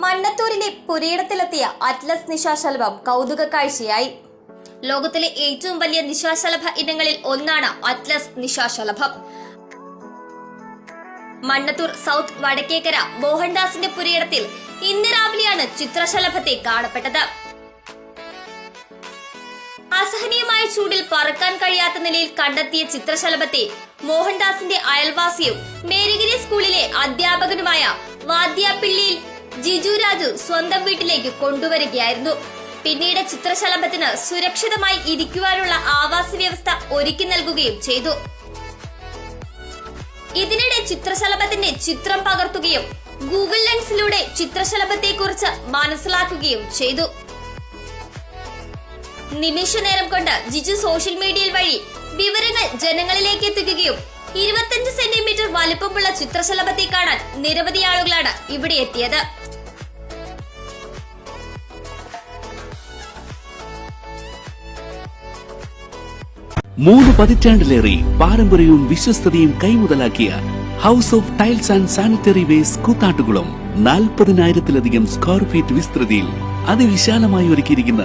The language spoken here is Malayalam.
മണ്ണത്തൂരിലെ പുരീടത്തിലെത്തിയ അറ്റ്ലസ് നിശാശലഭം കൗതുക കാഴ്ചയായി. ലോകത്തിലെ ഏറ്റവും വലിയ നിശാശലഭ ഇനങ്ങളിൽ ഒന്നാണ് അറ്റ്ലസ് നിശാശലഭം. മണ്ണത്തൂർ സൗത്ത് വടക്കേക്കര മോഹൻദാസിന്റെ പുരീടത്തിൽ ഇന്ന് രാവിലെയാണ് ചിത്രശലഭത്തെ കാണപ്പെട്ടത്. അസഹനീയമായ ചൂടിൽ പറക്കാൻ കഴിയാത്ത നിലയിൽ കണ്ടെത്തിയ ചിത്രശലഭത്തെ മോഹൻദാസിന്റെ അയൽവാസിയും മേരിഗിരി സ്കൂളിലെ അധ്യാപകനുമായ വാദ്യാപ്പിള്ളിയിൽ ജിജു രാജു സ്വന്തം വീട്ടിലേക്ക് കൊണ്ടുവരികയായിരുന്നു. പിന്നീട് ചിത്രശലഭത്തിന് സുരക്ഷിതമായി ഇരിക്കുവാനുള്ള ആവാസ വ്യവസ്ഥ ഒരുക്കി നൽകുകയും ചെയ്തു. ഇതിനിടെ ചിത്രശലഭത്തിന്റെ ചിത്രം പകർത്തുകയും ഗൂഗിൾ ലെൻസിലൂടെ ചിത്രശലഭത്തെക്കുറിച്ച് മനസ്സിലാക്കുകയും ചെയ്തു. നിമിഷ നേരം കൊണ്ട് ജിജു സോഷ്യൽ മീഡിയയിൽ വഴി വിവരങ്ങൾ ജനങ്ങളിലേക്ക് എത്തിക്കുകയും ഇരുപത്തിയഞ്ച് സെന്റിമീറ്റർ വലിപ്പമുള്ള ചിത്രശലഭത്തെ കാണാൻ നിരവധി ആളുകളാണ് ഇവിടെ എത്തിയത്. മൂന്ന് പതിറ്റാണ്ടിലേറെ പാരമ്പര്യവും വിശ്വസ്തതയും കൈമുതലാക്കിയ house of tiles and sanitary waste Koothattukulam നാൽപ്പതിനായിരത്തിലധികം സ്ക്വയർ ഫീറ്റ് വിസ്തൃതിയിൽ അതിവിശാലമായി ഒരുക്കിയിരിക്കുന്ന